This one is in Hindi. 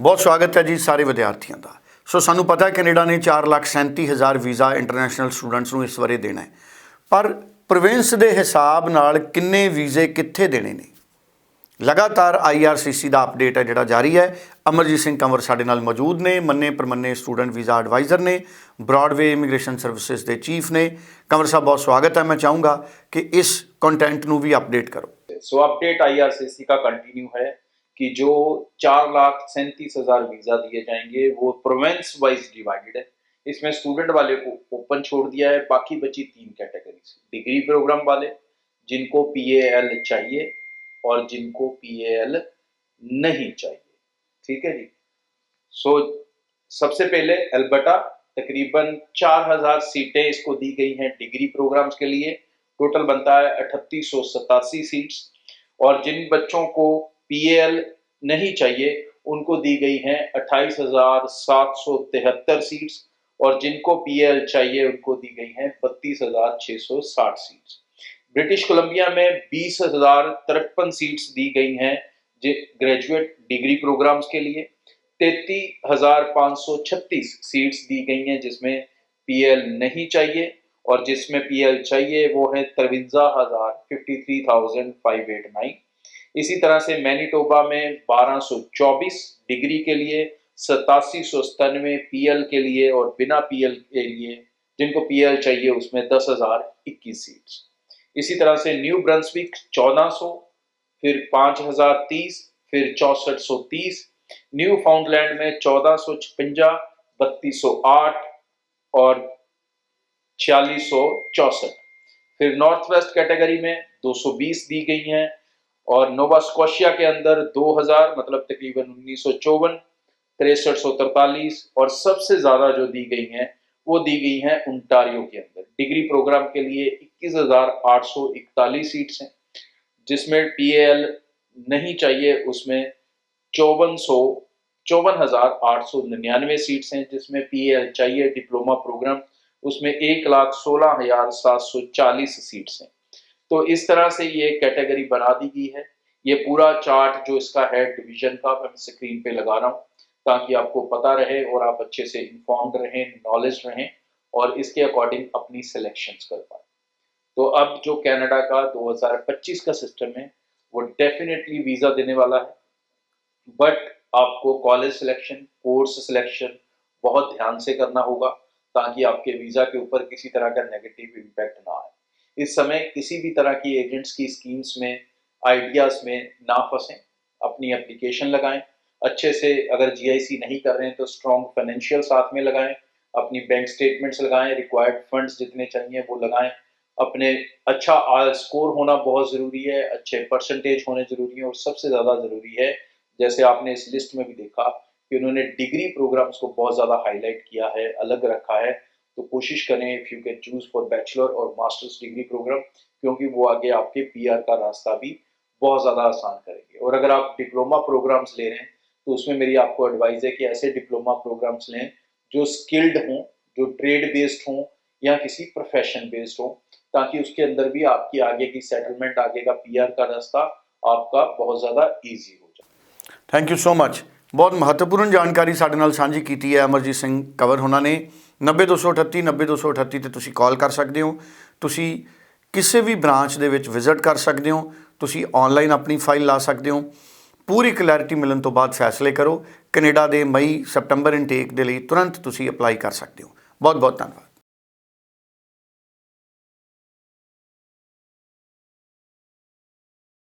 ਬਹੁਤ ਸਵਾਗਤ ਹੈ ਜੀ ਸਾਰੇ ਵਿਦਿਆਰਥੀਆਂ ਦਾ। ਸੋ ਸਾਨੂੰ ਪਤਾ ਹੈ ਕੈਨੇਡਾ ਨੇ 4,37,000 ਵੀਜ਼ਾ ਇੰਟਰਨੈਸ਼ਨਲ ਸਟੂਡੈਂਟਸ ਨੂੰ ਇਸ ਬਾਰੇ ਦੇਣਾ ਹੈ। ਪਰ ਪ੍ਰੋਵਿੰਸ ਦੇ ਹਿਸਾਬ ਨਾਲ ਕਿੰਨੇ ਵੀਜ਼ੇ ਕਿੱਥੇ ਦੇਣੇ ਨੇ? ਲਗਾਤਾਰ ਆਈਆਰਸੀਸੀ ਦਾ ਅਪਡੇਟ ਹੈ ਜਿਹੜਾ ਜਾਰੀ ਹੈ। ਅਮਰਜੀਤ ਸਿੰਘ ਕੰਵਰ ਸਾਡੇ ਨਾਲ ਮੌਜੂਦ ਨੇ ਮੰਨੇ ਪਰਮੰਨੇ ਸਟੂਡੈਂਟ ਵੀਜ਼ਾ ਐਡਵਾਈਜ਼ਰ ਨੇ ਬ੍ਰਾਡਵੇ ਇਮੀਗ੍ਰੇਸ਼ਨ ਸਰਵਿਸਿਜ਼ ਦੇ ਚੀਫ ਨੇ। ਕੰਵਰ ਸਾਹਿਬ ਬਹੁਤ ਸਵਾਗਤ ਹੈ। ਮੈਂ ਚਾਹੂੰਗਾ ਕਿ ਇਸ ਕੰਟੈਂਟ ਨੂੰ ਵੀ ਅਪਡੇਟ ਕਰੋ। ਸੋ ਅਪਡੇਟ ਆਈਆਰਸੀਸੀ ਦਾ ਕੰਟੀਨਿਊ ਹੈ। कि जो चार लाख सैंतीस हज़ार वीज़ा दिए जाएँगे वो प्रोवेंस वाइज डिवाइडेड है। इसमें स्टूडेंट वाले को ओपन छोड़ दिया है बाकी बची तीन कैटेगरीज डिग्री प्रोग्राम वाले जिनको पीएएल चाहिए और जिनको पीएएल नहीं चाहिए। ठीक है जी? सो so, सबसे पहले अल्बर्टा तकरीबन चार हज़ार सीटें इसको दी गई हैं डिग्री प्रोग्राम्स के लिए। टोटल बनता है अठतीस सीट्स और जिन बच्चों को पीएल नहीं चाहिए, उनको दी गई हैं अट्ठाईस हज़ार सात सौ तिहत्तर सीट्स और जिनको पीएल चाहिए, उनको दी गई हैं बत्तीस हज़ार छः सौ साठ सीट्स ब्रिटिश कोलंबिया में बीस हज़ार तिरपन सीट्स दी गई हैं ग्रेजुएट डिग्री प्रोग्राम्स के लिए। तैतीस हज़ार पाँच सौ छत्तीस सीट्स दी गई हैं जिसमें पीएल नहीं चाहिए और जिसमें पीएल चाहिए वो है तरवंजा हज़ार fifty three thousand five eight nine इसी तरह से मैनीटोबा में बारह सौ चौबीस डिग्री के लिए, सतासी सौ सतानवे पीएल के लिए और बिना पीएल के लिए, जिनको पीएल चाहिए, उसमें दस हज़ार इक्कीस सीट्स इसी तरह से न्यू ब्रंसविक चौदह सौ, फिर पाँच हज़ार तीस, फिर चौसठ सौ तीस न्यू फाउंडलैंड में चौदह सौ छपंजा बत्तीस सौ आठ और छियालीस सौ चौसठ। फिर नॉर्थ वेस्ट कैटेगरी में 220 दी गई हैं और नोवा स्कोशिया के अंदर 2000 मतलब तकरीबन उन्नीस सौ चौवन, तिरसठ सौ और सबसे ज़्यादा जो दी गई हैं, वो दी गई हैं उंटारियो के अंदर। डिग्री प्रोग्राम के लिए इक्कीस हज़ार आठ सौ इकतालीस सीट्स हैं, जिसमें पीएल नहीं चाहिए, उसमें चौवन सौ, चौवन हज़ार आठ सौ निन्यानवे सीट्स हैं, जिसमें पीएल चाहिए, डिप्लोमा प्रोग्राम, उसमें एक लाख सोलह हज़ार सात सौ चालीस सीट्स हैं। तो इस तरह से ये कैटेगरी बना दी गई है। ये पूरा चार्ट जो इसका है डिवीज़न का मैं स्क्रीन पे लगा रहा हूँ, ताकि आपको पता रहे और आप अच्छे से इंफॉर्म्ड रहें नॉलेज रहें और इसके अकॉर्डिंग अपनी सिलेक्शंस कर पाए। तो अब जो कनाडा का 2025 का सिस्टम है, वो डेफिनेटली वीज़ा देने वाला है। बट आपको कॉलेज सिलेक्शन कोर्स सिलेक्शन बहुत ध्यान से करना होगा, ताकि आपके वीज़ा के ऊपर किसी तरह का नेगेटिव इम्पैक्ट ना आए। इस समय किसी भी तरह की एजेंट्स की स्कीम्स में आइडियाज़ में ना फंसें, अपनी एप्लीकेशन लगाएँ। अच्छे से अगर जीआईसी नहीं कर रहे हैं तो स्ट्रॉन्ग फाइनेंशियल साथ में लगाएँ, अपनी बैंक स्टेटमेंट्स लगाएँ रिक्वायर्ड फंड्स जितने चाहिए वो लगाएँ। अपने अच्छा स्कोर होना बहुत ज़रूरी है, अच्छे परसेंटेज होने ज़रूरी है और सबसे ज़्यादा ज़रूरी है, जैसे आपने इस लिस्ट में भी देखा कि उन्होंने डिग्री प्रोग्राम्स को बहुत ज़्यादा हाईलाइट किया है, अलग रखा है तो कोशिश करें if you can choose for bachelor और मास्टर्स डिग्री प्रोग्राम क्योंकि वो आगे आपके पीआर का रास्ता भी बहुत ज़्यादा आसान करेंगे। और अगर आप डिप्लोमा प्रोग्राम्स ले रहे हैं तो उसमें मेरी आपको एडवाइस है कि ऐसे डिप्लोमा प्रोग्राम्स लें जो स्किल्ड हों, जो ट्रेड बेस्ड हों या किसी प्रोफेशन बेस्ड हों, ताकि उसके अंदर भी आपकी आगे की सेटलमेंट आगे का पीआर का रास्ता आपका बहुत ज़्यादा ईजी हो जाए। थैंक यू सो मच ਬਹੁਤ ਮਹੱਤਵਪੂਰਨ ਜਾਣਕਾਰੀ ਸਾਡੇ ਨਾਲ ਸਾਂਝੀ ਕੀਤੀ ਹੈ ਅਮਰਜੀਤ ਸਿੰਘ ਕਵਰ ਉਹਨਾਂ ਨੇ। 90238 90238 ਤੇ ਤੁਸੀਂ ਕਾਲ ਕਰ ਸਕਦੇ ਹੋ। ਤੁਸੀਂ ਕਿਸੇ ਵੀ ਬ੍ਰਾਂਚ ਦੇ ਵਿੱਚ ਵਿਜ਼ਿਟ ਕਰ ਸਕਦੇ ਹੋ। ਤੁਸੀਂ ਆਨਲਾਈਨ ਆਪਣੀ ਫਾਈਲ ਲਾ ਸਕਦੇ ਹੋ। ਪੂਰੀ ਕਲੈਰਿਟੀ ਮਿਲਣ ਤੋਂ ਬਾਅਦ ਫੈਸਲੇ ਕਰੋ। ਕੈਨੇਡਾ ਦੇ ਮਈ ਸਪਟੰਬਰ ਇਨਟੇਕ ਦੇ ਲਈ ਤੁਰੰਤ ਤੁਸੀਂ ਅਪਲਾਈ ਕਰ ਸਕਦੇ ਹੋ। ਬਹੁਤ ਬਹੁਤ ਧੰਨਵਾਦ।